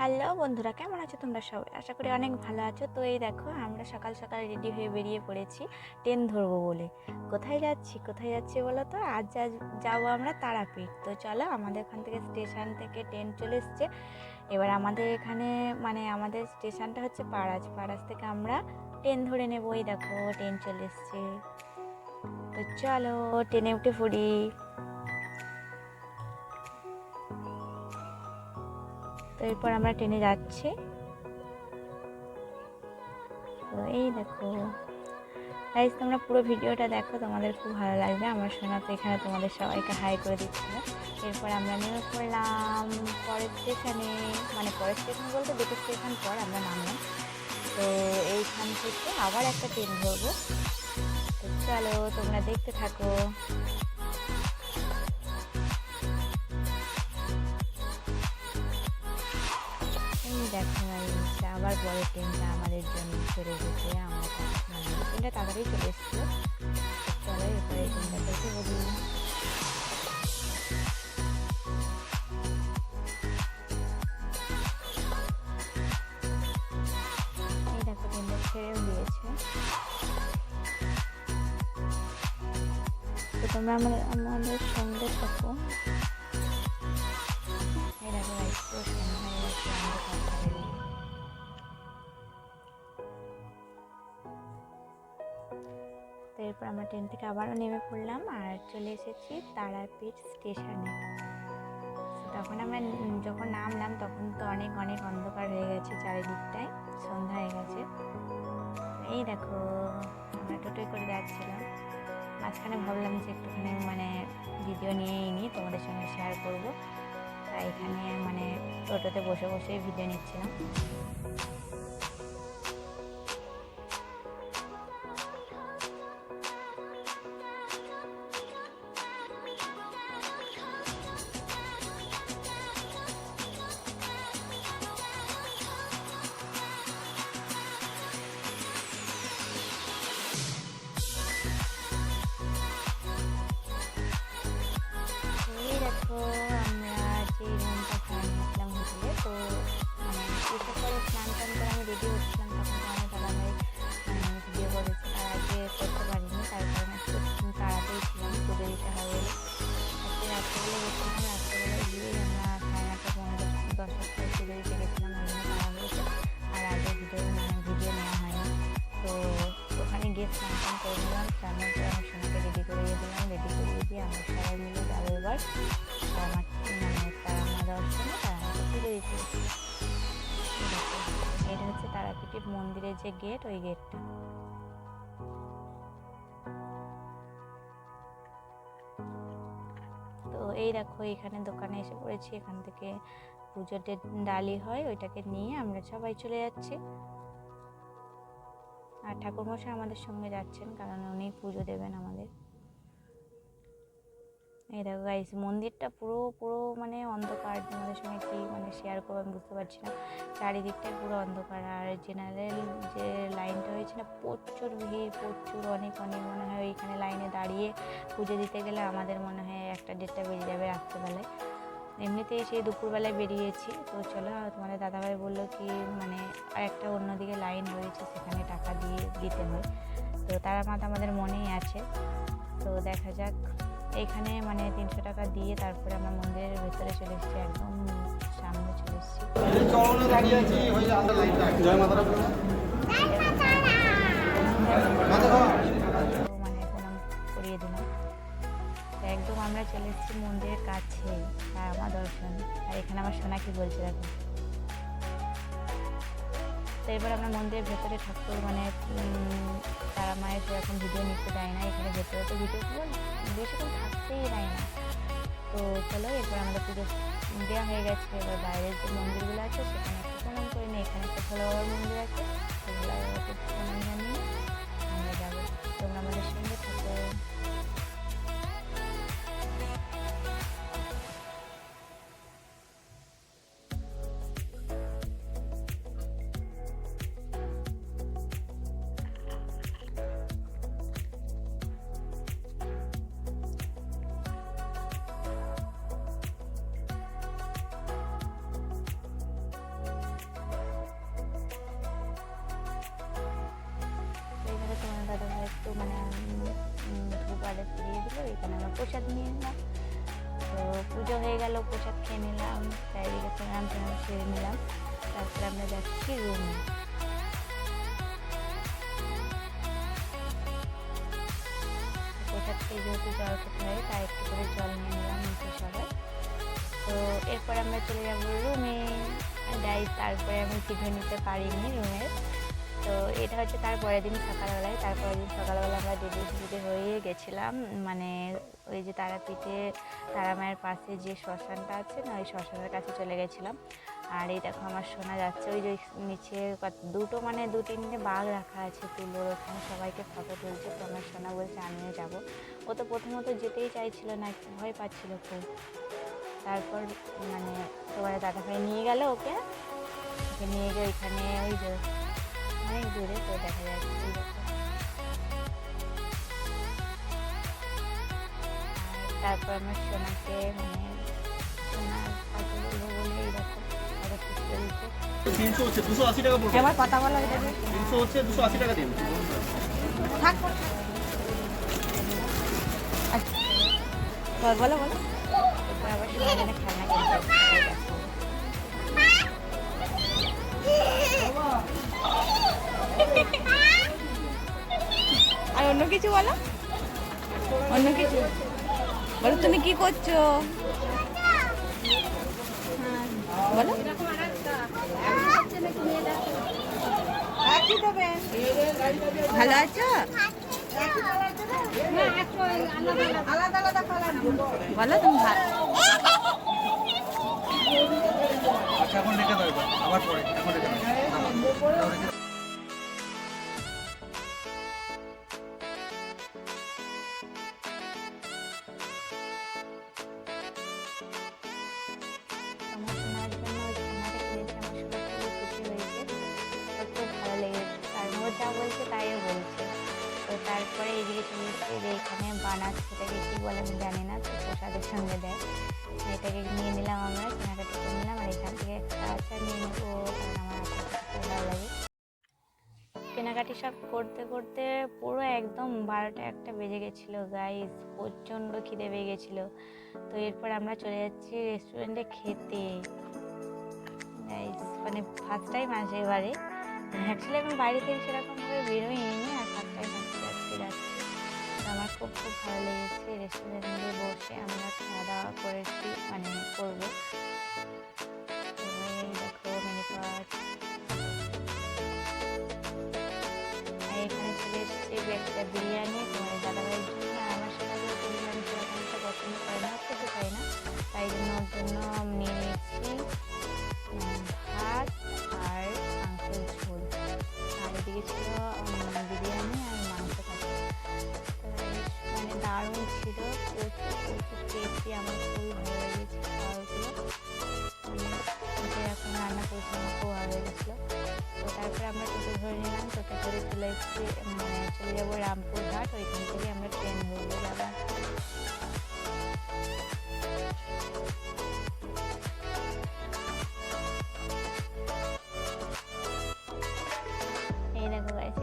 Hello বন্ধুরা, কেমন আছো তোমরা সবাই? আশা করি অনেক ভালো আছো। তো এই দেখো, আমরা সকাল সকাল রেডি হয়ে বেরিয়ে পড়েছি ট্রেন ধরবো বলে। কোথায় যাচ্ছি কোথায় যাচ্ছি বলো তো? আজ যা- যাব আমরা তারাপীঠ। তো চলো, আমাদের এখান থেকে স্টেশন থেকে ট্রেন চলে এসছে। এবার আমাদের এখানে মানে আমাদের স্টেশনটা হচ্ছে পাড়াজ পাড়াজ থেকে আমরা ট্রেন ধরে নেব। এই দেখো ট্রেন চলে এসছে। তো চলো ট্রেনে উঠে পড়ি। তো এরপর আমরা ট্রেনে যাচ্ছি। তো এই দেখো। গাইজ তোমরা পুরো ভিডিওটা দেখো, তোমাদের খুব ভালো লাগবে। আমার শোনা তো এখানে তোমাদের সবাইকে হাই করে দিচ্ছিল এরপর আমরা নেমে পড়লাম পরের স্টেশনে মানে পরের স্টেশন বলতে দুটো স্টেশন পর আমরা নামলাম। তো এইখান থেকে আবার একটা ট্রেন ধরবো। তো চলো, তোমরা দেখতে থাকো। দেখো guys, আবার বড় ট্রেনটা আমাদের জন্য ছেড়ে গেছে আমরা মানে ট্রেনটা তাড়াতাড়ি চলে এসেছিল চলো এরপরে ট্রেনটা দেখে বলি। তোমরা আমাদের আমাদের সঙ্গে থাকো। এরপর আমরা ট্রেন থেকে আবারও নেমে পড়লাম আর চলে এসেছি তারাপীঠ স্টেশনে। তখন আমরা যখন নামলাম তখন তো অনেক অনেক অন্ধকার হয়ে গেছে চারিদিকটায়, সন্ধ্যা হয়ে গেছে। এই দেখো, আমরা টোটোয় করে যাচ্ছিলাম। মাঝখানে ভাবলাম যে একটুখানি মানে ভিডিও নিয়েই নিই, তোমাদের সঙ্গে শেয়ার করব। তাই এখানে মানে টোটোতে বসে বসে ভিডিও নিচ্ছিলাম। স্নান করে নিলাম স্নানের পরে আমার সোনাকে রেডি করে দিলাম রেডি করিয়ে দিয়ে আমরা সবাই মিলে যাব এবার তারা মানে তারা মা দর্শনে তারা আমাকে পুজো দিতে এটা হচ্ছে তারাপীঠের মন্দিরের যে গেট ওই গেটটা তো এই দেখো, এখানে দোকানে এসে পড়েছি, এখান থেকে পুজোর ডালি হয় ওইটাকে নিয়ে আমরা সবাই চলে যাচ্ছি। আর ঠাকুরমশাই আমাদের সঙ্গে যাচ্ছেন কারণ উনি পুজো দেবেন আমাদের। এই দেখো গাইস মন্দিরটা পুরো পুরো মানে অন্ধকার। তোমাদের সঙ্গে কি মানে শেয়ার করব আমি বুঝতে পারছি না। চারিদিকটাই পুরো অন্ধকার। আর জেনারেল যে লাইনটা হয়েছে না, প্রচুর ভিড়, প্রচুর অনেক অনেক মনে হয় ওইখানে লাইনে দাঁড়িয়ে পুজো দিতে গেলে আমাদের মনে হয় একটা দেড়টা বেজে যাবে রাত্রেবেলায়। এমনিতেই সেই দুপুরবেলায় বেরিয়েছি। তো চলো, তোমাদের দাদাভাই বলল কি মানে একটা অন্যদিকে লাইন রয়েছে, সেখানে টাকা দিয়ে দিতে হয়। তো তারা মাথা আমাদের মনেই আছে। তো দেখা যাক, এখানে মানে তিনশো টাকা দিয়ে তারপরে আমরা মন্দিরের ভেতরে চলে এসেছি, একদম সামনে চলে এসেছি। মানে প্রণাম করিয়ে দিলাম। আমরা চলে এসেছি মন্দিরের কাছে তার আমার দর্শন। আর এখানে আমার সোনা কি বলছে, দেখো। তো এবার আমরা মন্দিরের ভেতরে ঠাকুর মানে তারা মায়ের সেরকম ভিডিও নিতে দেয় না, এখানে ভেতরে তো ভিডিও বেশিক্ষণ থাকতেই দেয় না। তো চলো এরপর আমাদের পুজো দেওয়া হয়ে গেছে, এবার বাইরের যে মন্দিরগুলো আছে, সেখানে একটু প্রণাম করে এখানে একটা ভোলা মন্দির আছে বাবাকে একটু মানে ধূপ আরে দিয়ে দিল, এখানে আমরা প্রসাদ নিয়ে নিলাম তো পুজো হয়ে গেল, প্রসাদ খেয়ে নিলাম চারিদিকে প্রণাম প্রণাম সেরে নিলাম। তারপরে আমরা যাচ্ছি রুমে প্রসাদ খেয়ে যেহেতু জল খেতে হয়, তাই একটু করে জল নিয়ে নিলাম নিচে সবাই। তো এরপর আমরা চলে যাব রুমে যাই তারপরে আমি ভিডিও নিতে পারিনি রুমের তো এটা হচ্ছে তারপরের দিন সকালবেলায়। তারপরের দিন সকালবেলা আমরা দিদি দিদি হয়ে গেছিলাম। মানে ওই যে তারাপীঠে তারা মায়ের পাশে যে শ্মশানটা আছে না, ওই শ্মশানের কাছে চলে গেছিলাম। আর এই দেখো আমার শোনা যাচ্ছে। ওই যে নিচে দুটো মানে দু তিনটে বাঘ রাখা আছে তুলোর, ওখানে সবাইকে ফটো তুলছে। তো আমার সোনা বলছে, আমিও যাব। ও তো প্রথমত যেতেই চাইছিল না, একটু ভয় পাচ্ছিল খুব। তারপর মানে তোমার দাদা ভাই নিয়ে গেল ওকে নিয়ে গিয়ে ওইখানে ওই যে অনেক দূরে তো দেখা যাচ্ছে তারপর আমার সোনাকে মানে সোনার কথা বলে তিনশো হচ্ছে দুশো আশি টাকা দিন। থাক। আচ্ছা বলো বলো। আবার খেলনা অন্য কিছু বলো? অন্য কিছু? বলো, তুমি কি করছ? বলো। ভালো আছো? বলো তুমি ভালো। আচ্ছা এখন রেখে এবার। আবার পরে, এখন রেখে দাও। তারপরে এসেছে যে এখানে বানাচ্ছে এটাকে কী বলে আমি জানি না তো প্রসাদের সঙ্গে দেয় এটাকে নিয়ে নিলাম আমরা কেনাকাটি করে নিলাম আর এখান থেকে একটা নিয়ে নেব আমার ভালো লাগে কেনাকাটি সব করতে করতে পুরো একদম বারোটা একটা বেজে গেছিল গাইস প্রচণ্ড খিদে পেয়ে গেছিল। তো এরপর আমরা চলে যাচ্ছি রেস্টুরেন্টে খেতে। মানে ফার্স্ট টাইম আসে এবারে। অ্যাকচুয়ালি আমি বাইরে থেকে সেরকমভাবে বেরোইনি। খুব খুব ভালো লেগেছে রেস্টুরেন্টে বসে আমরা খাওয়া দাওয়া করেছি মানে করব। এখানে চলে এসেছি একটা বিরিয়ানি। এসেছি মানে চলে যাব রামপুরহাট, ওইখান থেকে আমরা ট্রেন ধরবো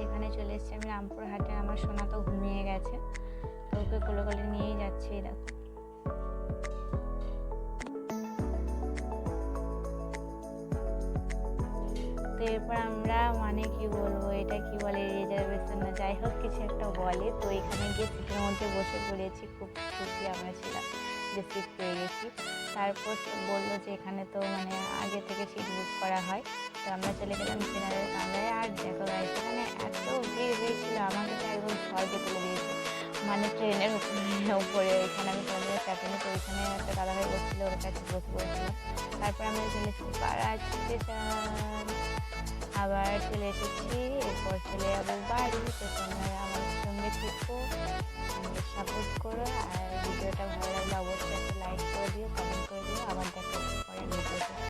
এখানে চলে এসেছি আমি রামপুরহাটে, আমার সোনা তো ঘুমিয়ে গেছে, তো ওকে কোলে কোলে নিয়েই যাচ্ছি দেখো। এরপর আমরা মানে কি বলব, এটা কি বলে রিজার্ভেশন না, যাই হোক, কিছু একটা বলে। তো এখানে গিয়ে সিটের মধ্যে বসে পড়েছি, খুব খুশি আমরা ছিলাম যে সিট পেয়ে গেছি। তারপর বলল যে এখানে তো মানে আগে থেকে সিট বুক করা হয়। তো আমরা চলে গেলাম সিনারের কামরায়। আর দেখো গাইস এখানে এত ভিড় হয়েছিল আমাকে তো একদম স্বর্গে তুলে দিয়েছে মানে ট্রেনের উপরে এখানে আমি কোনোদিনও চাপিনি তো ওইখানে একটা দাদাভাই বসছিল ওর কাছে বসে বসে তারপর আমরা চলে এসেছি পাড়া স্টেশন আবার চলে এসেছি, এরপর চলে যাব বাড়ি। তো তোমরা আমার সঙ্গে থেকো সাপোর্ট করো, আর ভিডিওটা ভালো লাগলে অবশ্যই একটা লাইক করে দিও কমেন্ট করে দিও। আবার দেখা